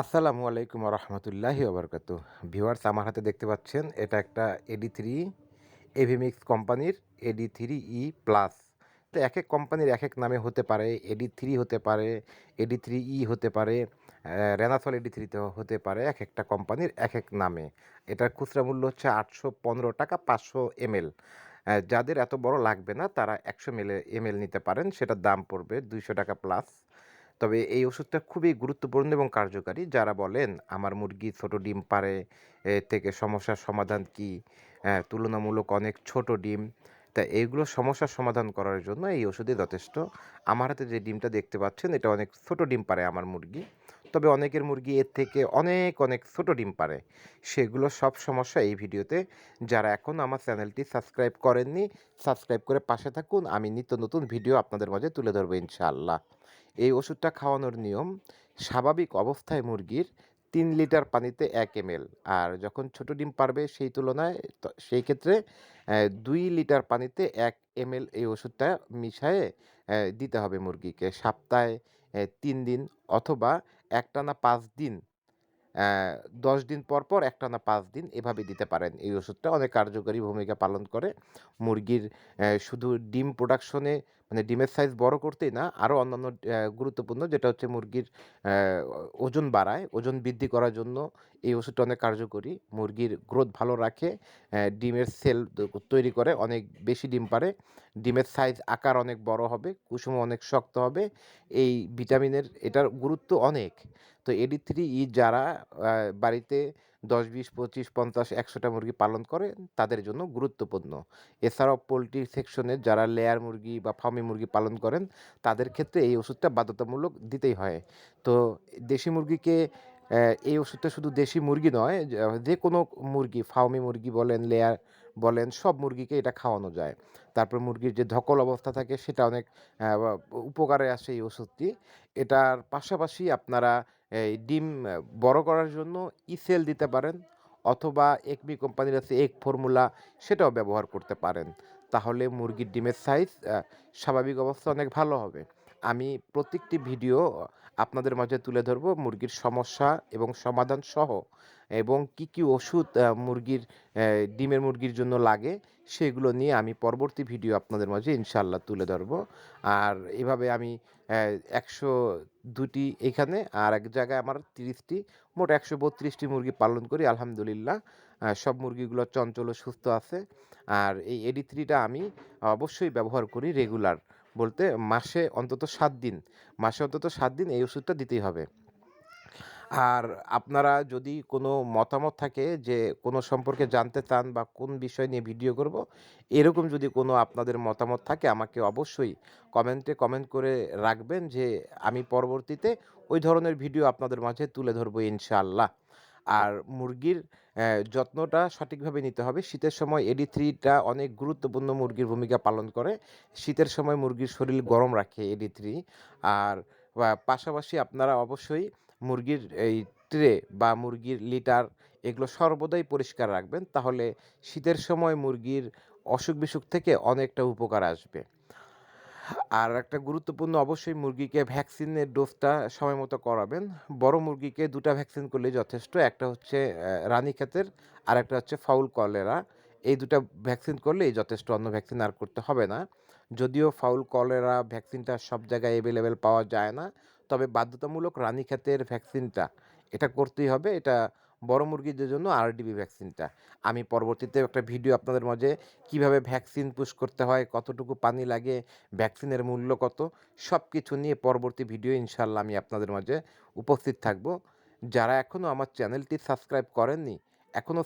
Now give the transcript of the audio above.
আসসালামু আলাইকুম রহমতুল্লাহি ওবরকাত ভিউয়ার্স, আমার হাতে দেখতে পাচ্ছেন এটা একটা এডি থ্রি এভিমিক্স কোম্পানির এডি থ্রি ই প্লাস। তো এক এক কোম্পানির এক এক নামে হতে পারে, এডি থ্রি হতে পারে, এডি থ্রি ই হতে পারে রেনাসল এডি থ্রিতে হতে পারে এক একটা কোম্পানির এক এক নামে। এটার খুচরা মূল্য হচ্ছে আটশো পনেরো টাকা পাঁচশো এমএল যাদের এত বড় লাগবে না, তারা একশো এমএল এমএল নিতে পারেন। সেটার দাম পড়বে দুইশো টাকা প্লাস। তবে এই ওষুধটা খুবই গুরুত্বপূর্ণ এবং কার্যকারী। যারা বলেন, আমার মুরগি ছোট ডিম পারে থেকে সমস্যার সমাধান কি? তুলনামূলক অনেক ছোট ডিম। তা এইগুলো সমস্যার সমাধান করার জন্য এই ওষুধে যথেষ্ট। আমার হাতে যে ডিমটা দেখতে পাচ্ছেন, এটা অনেক ছোট ডিম পারে আমার মুরগি। তবে অনেকের মুরগি এর থেকে অনেক অনেক ছোট ডিম পারে। সেগুলো সব সমস্যা এই ভিডিওতে। যারা এখন আমার চ্যানেলটি সাবস্ক্রাইব করেননি, সাবস্ক্রাইব করে পাশে থাকুন। আমি নিত্য নতুন ভিডিও আপনাদের মাঝে তুলে ধরবো ইনশাআল্লাহ। এই ওষুধটা খাওয়ানোর নিয়ম, স্বাভাবিক অবস্থায় মুরগির তিন লিটার পানিতে এক এম আর যখন ছোট ডিম পারবে সেই তুলনায় সেই ক্ষেত্রে দুই লিটার পানিতে এক এম এই ওষুধটা মিশায়ে দিতে হবে মুরগিকে সপ্তাহে তিন দিন অথবা একটানা পাঁচ দিন ১০ দিন পর, পর একটানা ৫ দিন এভাবে দিতে পারেন। এই ওষুধটা অনেক কার্যকরী ভূমিকা পালন করে। মুরগির শুধু ডিম প্রোডাকশনে মানে ডিমের সাইজ বড় করতেই না, আরও অন্যান্য গুরুত্বপূর্ণ যেটা হচ্ছে মুরগির ওজন বাড়ায়। ওজন বৃদ্ধি করার জন্য এই ওষুধটা অনেক কার্যকরী। মুরগির গ্রোথ ভালো রাখে, ডিমের সেল তৈরি করে, অনেক বেশি ডিম পারে। ডিমের সাইজ আকার অনেক বড় হবে, কুসুম অনেক শক্ত হবে। এই ভিটামিনের এটার গুরুত্ব অনেক। তো এডি থ্রি ই যারা বাড়িতে দশ বিশ পঁচিশ পঞ্চাশ একশোটা মুরগি পালন করে তাদের জন্য গুরুত্বপূর্ণ। এছাড়াও পোলট্রি সেকশনে যারা লেয়ার মুরগি বা ফার্মি মুরগি পালন করেন তাদের ক্ষেত্রে এই ওষুধটা বাধ্যতামূলক দিতেই হয়। তো দেশি মুরগিকে এই ওষুধটা শুধু দেশি মুরগি নয়, যে কোনো মুরগি ফার্মি মুরগি বলেন, লেয়ার বলেন, সব মুরগিকে এটা খাওয়ানো যায়। তারপর মুরগির যে ধকল অবস্থা থাকে, সেটা অনেক উপকারে আসে এই ওষুধটি। এটার পাশাপাশি আপনারা এই ডিম বড় করার জন্য ইসেল দিতে পারেন অথবা একমি কোম্পানির আছে এগ ফর্মুলা, সেটাও ব্যবহার করতে পারেন। তাহলে মুরগির ডিমের সাইজ স্বাভাবিক অবস্থা অনেক ভালো হবে। আমি প্রত্যেকটি ভিডিও আপনাদের মাঝে তুলে ধরবো মুরগির সমস্যা এবং সমাধান সহ এবং কি, কি ওষুধ মুরগির ডিমের মুরগির জন্য লাগে সেগুলো নিয়ে আমি পরবর্তী ভিডিও আপনাদের মাঝে ইনশাল্লাহ তুলে ধরবো। আর এভাবে আমি অ্যা ১০২ টি এখানে আর এক জায়গায় আমার তিরিশটি মোট একশো বত্রিশটি মুরগি পালন করি আলহামদুলিল্লাহ। সব মুরগিগুলো চঞ্চল সুস্থ আছে। আর এই এডি থ্রিটা আমি অবশ্যই ব্যবহার করি রেগুলার। বলতে মাসে অন্তত সাত দিন। মাসে অন্তত সাত দিন এই ওষুধটা দিতেই হবে। আর আপনারা যদি কোনো মতামত থাকে যে কোনো সম্পর্কে জানতে চান বা কোন বিষয় নিয়ে ভিডিও করব, এরকম যদি কোনো আপনাদের মতামত থাকে আমাকে অবশ্যই কমেন্টে কমেন্ট করে রাখবেন যে আমি পরবর্তীতে ওই ধরনের ভিডিও আপনাদের মাঝে তুলে ধরবো ইনশাআল্লাহ। আর মুরগির যত্নটা সঠিকভাবে নিতে হবে। শীতের সময় এডি থ্রিটা অনেক গুরুত্বপূর্ণ মুরগির ভূমিকা পালন করে। শীতের সময় মুরগির শরীর গরম রাখে এডি থ্রি আর পাশাপাশি আপনারা অবশ্যই মুরগির এই ট্রে বা মুরগির লিটার এগুলো সর্বদাই পরিষ্কার রাখবেন। তাহলে শীতের সময় মুরগির অসুখ-বিসুখ থেকে অনেকটা উপকার আসবে। আর একটা গুরুত্বপূর্ণ অবশ্যই মুরগিকে ভ্যাকসিনের ডোজটা সময় মতো করাবেন। বড় মুরগিকে ২ টা ভ্যাকসিন করলেই যথেষ্ট। একটা হচ্ছে অ্যা আর একটা হচ্ছে ফাউল কলেরা। এই ২ টা ভ্যাকসিন করলেই যথেষ্ট, অন্য ভ্যাকসিন আর করতে হবে না। যদিও ফাউল কলেরা ভ্যাকসিনটা সব জায়গায় অ্যাভেলেবেল পাওয়া যায় না। তবে বাধ্যতামূলক রানীক্ষেতের ভ্যাকসিনটা এটা করতেই হবে। এটা বড় মুরগিদের জন্য আরডিবি ভ্যাকসিনটা। আমি পরবর্তীতে একটা ভিডিও আপনাদের মাঝে কীভাবে ভ্যাকসিন পুশ করতে হয়, কতটুকু পানি লাগে, ভ্যাকসিনের মূল্য কত, সব কিছু নিয়ে পরবর্তী ভিডিও ইনশাল্লাহ আমি আপনাদের মাঝে উপস্থিত থাকব। যারা এখনও আমার চ্যানেলটি সাবস্ক্রাইব করেননি, এখনও